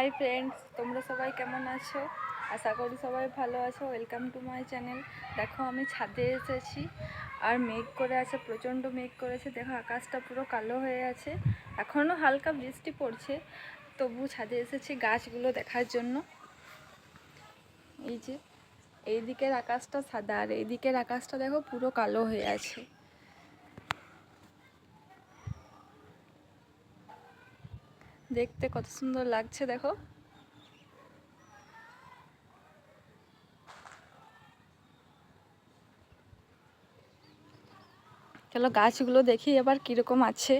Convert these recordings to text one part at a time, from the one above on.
Hi friends, তোমরা সবাই কেমন আছো? আশা করি সবাই ভালো আছো। ওয়েলকাম টু মাই চ্যানেল দেখো, আমি ছাদে এসেছি আর মেঘ করে আছে, প্রচণ্ড মেঘ করেছে। দেখো, আকাশটা পুরো কালো হয়ে আছে। এখনও হালকা বৃষ্টি পড়ছে। তবু ছাদে এসেছি গাছগুলো দেখার জন্য। এই যে এই দিকের আকাশটা সাদা আর এই দিকের আকাশটা দেখো পুরো কালো হয়ে আছে। দেখতে কত সুন্দর লাগছে, দেখো। চলো গাছগুলো দেখি এবার কীরকম আছে।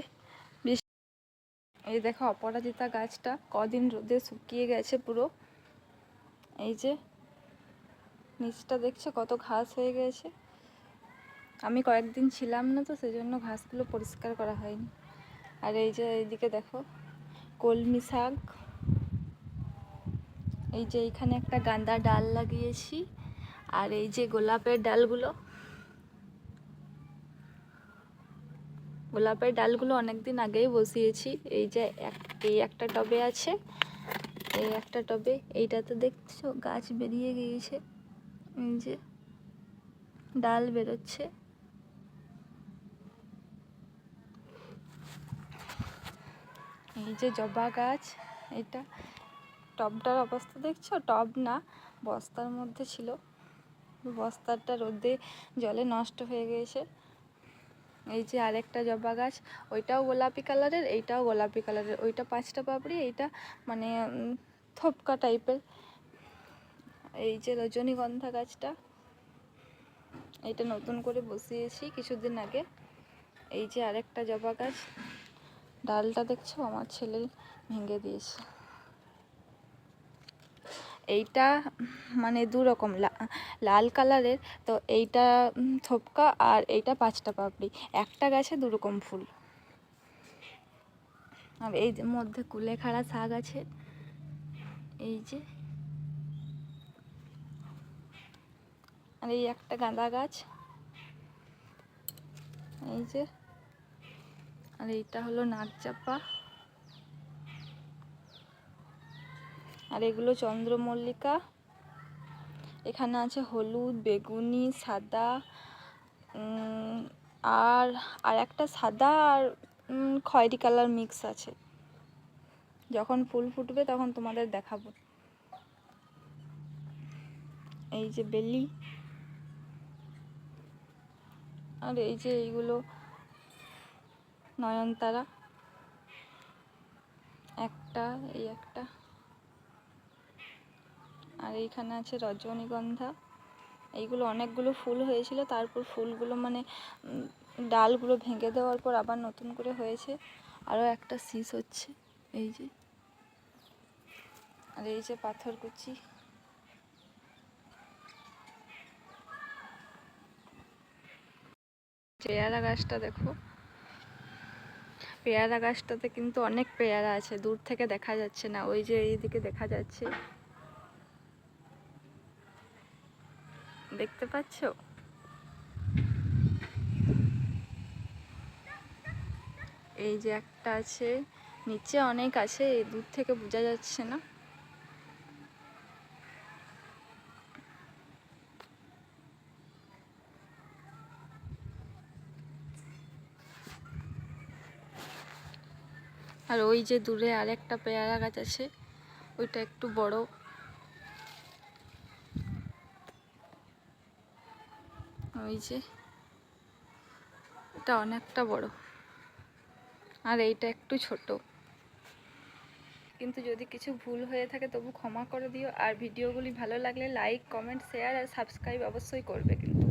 এই দেখো অপরাজিতা গাছটা কদিন রোদে শুকিয়ে গেছে পুরো। এই যে নিচটা দেখছে কত ঘাস হয়ে গেছে। আমি কয়েকদিন ছিলাম না তো, সেজন্য ঘাসগুলো পরিষ্কার করা হয়নি। আর এই যে এইদিকে দেখো কলমি শাক। এই যে এইখানে একটা গান্দা ডাল লাগিয়েছি। আর এই যে গোলাপের ডালগুলো। গোলাপের ডালগুলো অনেকদিন আগেই বসিয়েছি। এই যে এই একটা টবে আছে। এই একটা টবে, এইটাতে দেখছ গাছ বেরিয়ে গিয়েছে। এই যে ডাল বেরোচ্ছে। এই যে জবা গাছ, এটা টবটার অবস্থা দেখছ? টব না, বস্তার মধ্যে ছিল। বস্তাটা রোদে জলে নষ্ট হয়ে গিয়েছে এই যে আরেকটা জবা গাছ, ওইটাও গোলাপি কালারের, এইটাও গোলাপি কালারের। ওইটা পাঁচটা পাপড়ি, এইটা মানে থোপকা টাইপের। এই যে রজনীগন্ধা গাছটা এইটা নতুন করে বসিয়েছি কিছুদিন আগে। এই যে আরেকটা জবা গাছ। ডালটা দেখছ? আমার ছেলে ভেঙে দিয়েছে। এইটা মানে দু রকম লাল কালারের, তো এইটা থোপকা আর এইটা পাঁচটা পাপড়ি। একটা গাছে দু রকম ফুল। আর এই মধ্যে কুলেখাড়া শাক আছে। এই যে। আর এই একটা গাঁদা গাছ। এই যে। আর এইটা হলো নাকচাপা আর এগুলো চন্দ্রমল্লিকা। এখানে আছে হলুদ, বেগুনি, সাদা আর আর একটা সাদা আর খয়েরি কালার মিক্স আছে। যখন ফুল ফুটবে তখন তোমাদের দেখাবো। এই যে বেলি। আর এই যে এইগুলো নয়নতারা। একটা, এই একটা। আর এইখানে আছে রজনীগন্ধা। এইগুলো অনেকগুলো ফুল হয়েছিল, তারপর ফুলগুলো মানে ডালগুলো ভেঙে দেওয়ার পর আবার নতুন করে হয়েছে। আরও একটা শীষ হচ্ছে, এই যে। আর এই যে পাথরকুচি চেয়ারা গাছটা দেখো। পেয়ারা গাছটাতে কিন্তু অনেক পেয়ারা আছে, দূর থেকে দেখা যাচ্ছে না, ওই যে এইদিকে দেখা যাচ্ছে। দেখতে পাচ্ছ? এই যে একটা আছে, নিচে অনেক আছে, এই দূর থেকে বোঝা যাচ্ছে না। আর ওই যে দূরে আর একটা পেয়ারা গাছ আছে, ওইটা একটু বড়। ওই যে এটা অনেকটা বড়, আর এইটা একটু ছোট। কিন্তু যদি কিছু ভুল হয়ে থাকে তবু ক্ষমা করে দিও, আর ভিডিওগুলি ভালো লাগলে লাইক, কমেন্ট, শেয়ার আর সাবস্ক্রাইব অবশ্যই করবে কিন্তু।